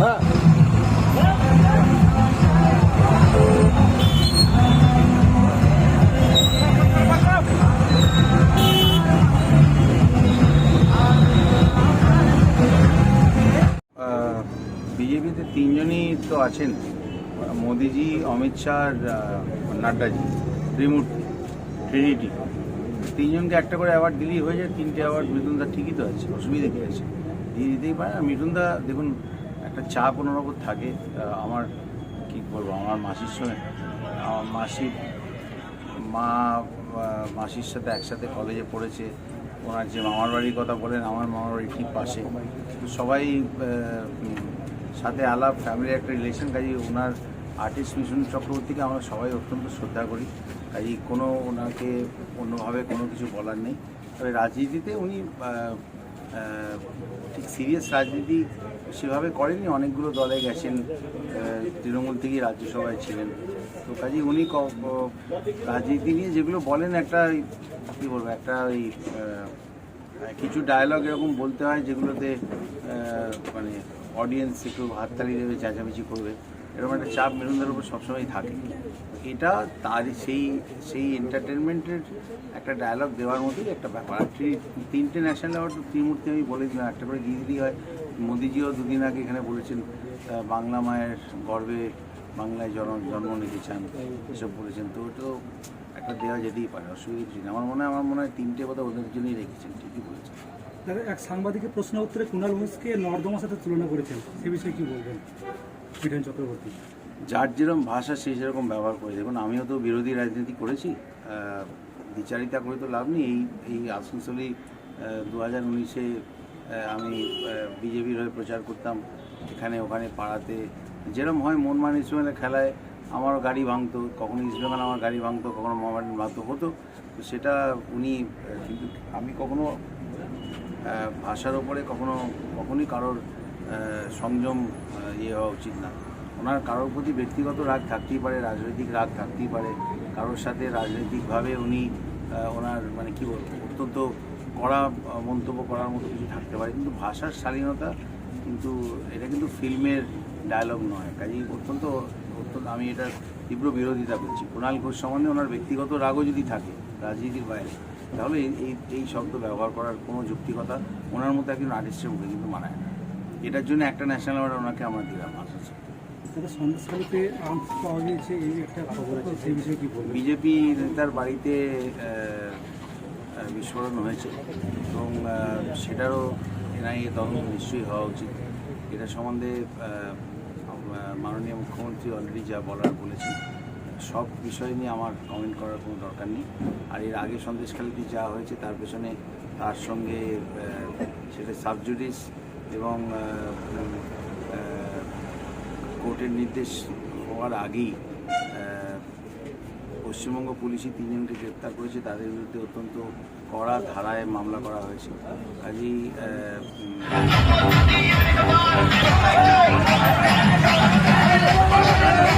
হ্যাঁ। বিজেপিতে তিনজনই তো আছেন মোদিজি অমিত শাহ আর নাড্ডাজি ত্রিমূর্তি ট্রিনিটি তিনজনকে একটা করে অ্যাওয়ার্ড দিলেই হয়ে যায়, তিনটে অ্যাওয়ার্ড মৃদুনদা ঠিকই তো আছে, অসুবিধা কী আছে? দিয়ে দিতেই পারে। আর মৃদুনদা দেখুন, একটা চাপ ওপর থাকে। আমার, কি বলব, আমার মাসির সঙ্গে, আমার মাসির মা মাসির সাথে একসাথে কলেজে পড়েছে। ওনার যে মামার বাড়ির কথা বলেন, আমার মামার বাড়ির ঠিক পাশে। সবাই সাথে আলাপ ফ্যামিলির একটা রিলেশন কাজে ওনার আর্টিস্ট মিশন চক্রবর্তীকে আমরা সবাই অত্যন্ত শ্রদ্ধা করি। কাজেই কোনো ওনাকে অন্যভাবে কোনো কিছু বলার নেই। তবে রাজনীতিতে উনি ঠিক সিরিয়াস রাজনীতি সেভাবে করেননি। অনেকগুলো দলে গেছেন তৃণমূল থেকেই রাজ্যসভায় ছিলেন। তো কাজেই উনি রাজনীতি নিয়ে যেগুলো বলেন, একটা কী বলব, একটা ওই কিছু ডায়লগ এরকম বলতে হয় যেগুলোতে মানে অডিয়েন্স একটু হাততালি দেবে, চেঁচামেচি করবে। এরকম একটা চাপ মেরুনদের উপর সবসময় থাকে। এটা তার সেই সেই এন্টারটেনমেন্টের একটা ডায়লগ দেওয়ার মতোই একটা ব্যাপার। আর তিনটে ন্যাশনাল অ্যাওয়ার্ড ত্রিমূর্তি আমি বলে দিলাম, একটা করে দিলেই হয়। মোদিজিও দুদিন আগে এখানে বলেছেন বাংলা মায়ের গর্বে বাংলায় জন্ম জন্ম নিতে চান, এসব বলেছেন। তো ওটাও একটা দেওয়া যেতেই পারে, অসুবিধা কিছু আমার মনে হয়, আমার মনে হয় তিনটে কথা ওদের জন্যই রেখেছেন, ঠিকই বলেছেন। দাদা এক সাংবাদিকের প্রশ্ন উত্তরে কুণাল ঘোষকে নর্দমার সাথে তুলনা করেছেন, সে বিষয়ে কি বলবেন? বিধান চক্রবর্তী। যার যেরকম ভাষা সেই সেরকম ব্যবহার করে। দেখুন আমিও তো বিরোধী রাজনীতি করেছি। আহ, দ্বিচারিতা করে তো লাভ নেই। এই এই আসানসোলেই দু হাজার উনিশে আমি বিজেপির হয়ে প্রচার করতাম। এখানে ওখানে পাড়াতে। যেরকম হয় মন মান ইস্টবেঙ্গলের খেলায় আমারও গাড়ি ভাঙতো। কখনো ইস্টবেঙ্গল আমার গাড়ি ভাঙতো কখনো মোহামেডান ভাঙতো হতো। তো সেটা উনি কিন্তু আমি কখনো ভাষার ওপরে কখনো কখনোই কারোর সংযম ইয়ে হওয়া উচিত না। ওনার কারোর প্রতি ব্যক্তিগত রাগ থাকতেই পারে, রাজনৈতিক রাগ থাকতেই পারে। কারোর সাথে রাজনৈতিকভাবে উনি ওনার মানে কি বলব, অত্যন্ত কড়া মন্তব্য করার মতো কিছু থাকতে পারে। কিন্তু ভাষার স্বাধীনতা কিন্তু, এটা কিন্তু ফিল্মের ডায়লগ নয়। কাজেই অত্যন্ত অত্যন্ত, আমি এটার তীব্র বিরোধিতা করছি। কুণাল ঘোষ সম্বন্ধে ওনার ব্যক্তিগত রাগও যদি থাকে রাজনীতির বাইরে, তাহলে এই এই শব্দ ব্যবহার করার কোনো যুক্তিকতা ওনার মতো একজন আর্টিস্টের মুখে কিন্তু মানায় না। এটার জন্য একটা ন্যাশনাল অ্যাওয়ার্ড ওনাকে আমরা দিলাম বিজেপি নেতার বাড়িতে বিস্ফোরণ হয়েছে এবং সেটারও এনআইএ তদন্ত নিশ্চয়ই হওয়া উচিত। এটা সম্বন্ধে মাননীয় মুখ্যমন্ত্রী অলরেডি যা বলার বলেছেন সব বিষয় নিয়ে আমার কমেন্ট করার কোনো দরকার নেই। আর এর আগে সন্দেশখালীতে যা হয়েছে তার পেছনে তার সঙ্গে সেটা সাবজুডিস এবং কোর্টের নির্দেশ হওয়ার আগেই পশ্চিমবঙ্গ পুলিশই তিনজনকে গ্রেপ্তার করেছে। তাদের বিরুদ্ধে অত্যন্ত কড়া ধারায় মামলা করা হয়েছে। কাজেই Thank উম,